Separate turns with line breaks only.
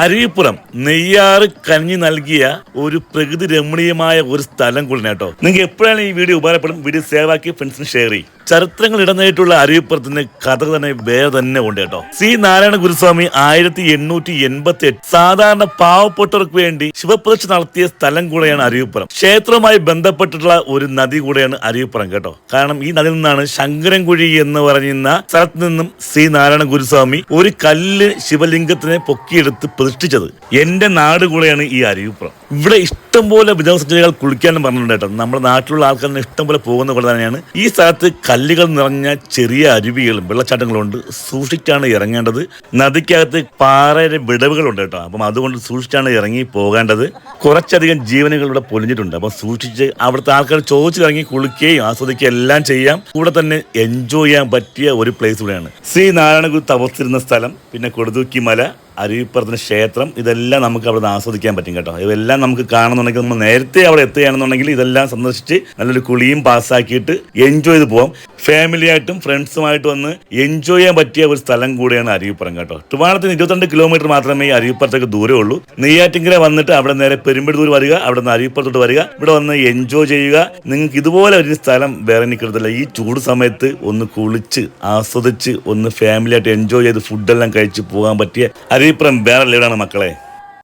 അരുവിപ്പുറം നെയ്യാറ് കഞ്ഞി നൽകിയ ഒരു പ്രകൃതി രമണീയമായ ഒരു സ്ഥലം കൂടി കേട്ടോ. നിങ്ങൾക്ക് എപ്പോഴാണ് ഈ വീഡിയോ ഉപകാരപ്പെടും? വീഡിയോ സേവ് ആക്കി ഫ്രണ്ട്സിന് ഷെയർ ചെയ്യും. ചരിത്രങ്ങൾ ഇടനേറ്റുള്ള അരുവിപ്പുറത്തിന്റെ കഥ തന്നെ വേറെ തന്നെ ഉണ്ട് കേട്ടോ. സി. നാരായണ ഗുരുസ്വാമി ആയിരത്തി എണ്ണൂറ്റി എൺപത്തി എട്ട് സാധാരണ പാവപ്പെട്ടവർക്ക് വേണ്ടി ശിവപ്രതിഷ്ഠ നടത്തിയ സ്ഥലം കൂടെയാണ് അരുവിപ്പുറം ക്ഷേത്രവുമായി ബന്ധപ്പെട്ടിട്ടുള്ള ഒരു നദി കൂടെയാണ് അരുവിപ്പുറം കേട്ടോ. കാരണം ഈ നദിയിൽ നിന്നാണ് ശങ്കരൻകുഴി എന്ന് പറയുന്ന സ്ഥലത്ത് നിന്നും സി. നാരായണ ഗുരുസ്വാമി ഒരു കല്ല് ശിവലിംഗത്തിനെ പൊക്കിയെടുത്ത് പ്രതിഷ്ഠിച്ചത് എന്റെ നാട് കൂടെയാണ് ഈ അരുവിപ്പുറം ഇവിടെ ഇഷ്ടംപോലെ വിനോദസഞ്ചാരികൾ കുളിക്കാനും പറഞ്ഞിട്ടുണ്ട് കേട്ടോ. നമ്മുടെ നാട്ടിലുള്ള ആൾക്കാരിന് ഇഷ്ടംപോലെ പോകുന്ന പോലെ തന്നെയാണ്. ഈ സ്ഥലത്ത് കല്ലുകൾ നിറഞ്ഞ ചെറിയ അരുവികളും വെള്ളച്ചാട്ടങ്ങളും ഉണ്ട് സൂക്ഷിച്ചാണ് ഇറങ്ങേണ്ടത്. നദിക്കകത്ത് പാറയുടെ വിടവുകളുണ്ട് കേട്ടോ. അപ്പം അതുകൊണ്ട് സൂക്ഷിച്ചാണ് ഇറങ്ങി പോകേണ്ടത്. കുറച്ചധികം ജീവനുകൾ ഇവിടെ പൊലിഞ്ഞിട്ടുണ്ട്. അപ്പം സൂക്ഷിച്ച് അവിടുത്തെ ആൾക്കാർ ചോദിച്ചിറങ്ങി കുളിക്കുകയും ആസ്വദിക്കുകയും എല്ലാം ചെയ്യാം. കൂടെ തന്നെ എൻജോയ് ചെയ്യാൻ പറ്റിയ ഒരു പ്ലേസ് കൂടെയാണ്. ശ്രീ നാരായണഗുരു തപസ്സിരുന്ന സ്ഥലം പിന്നെ കൊടുതൂക്കി മല അരുവിപ്പുറത്തിന് ക്ഷേത്രം. ഇതെല്ലാം നമുക്ക് അവിടെ ആസ്വദിക്കാൻ പറ്റും കേട്ടോ. ഇതെല്ലാം നമുക്ക് കാണുന്നുണ്ടെങ്കിൽ നമ്മൾ നേരത്തെ അവിടെ എത്തുകയാണെന്നുണ്ടെങ്കിൽ ഇതെല്ലാം സന്ദർശിച്ച് നല്ലൊരു കുളിയും പാസ്സാക്കിയിട്ട് എൻജോയ് ചെയ്ത് പോവാം. ഫാമിലി ആയിട്ടും ഫ്രണ്ട്സുമായിട്ട് വന്ന് എൻജോയ് ചെയ്യാൻ പറ്റിയ ഒരു സ്ഥലം കൂടിയാണ് അരിയപ്പുറം കേട്ടോ. ട്രിവാണത്തിന് ഇരുപത്തിരണ്ട് കിലോമീറ്റർ മാത്രമേ ഈ അരുവിപ്പുറത്തേക്ക് ദൂരമേ ഉള്ളൂ. നെയ്യാറ്റിങ്കര വന്നിട്ട് അവിടെ നേരെ പെരുമ്പടൂർ വരിക അവിടെ നിന്ന് അരിയപ്പുറത്തോട്ട് വരിക ഇവിടെ വന്ന് എൻജോയ് ചെയ്യുക. നിങ്ങൾക്ക് ഇതുപോലെ ഒരു സ്ഥലം വേറെ നിൽക്കരുതല്ല ഈ ചൂട് സമയത്ത് ഒന്ന് കുളിച്ച് ആസ്വദിച്ച് ഒന്ന് ഫാമിലി ആയിട്ട് എൻജോയ് ചെയ്ത് ഫുഡെല്ലാം കഴിച്ച് പോകാൻ പറ്റിയ അരിയപ്പുറം വേറെ ലെവലാണ് മക്കളെ.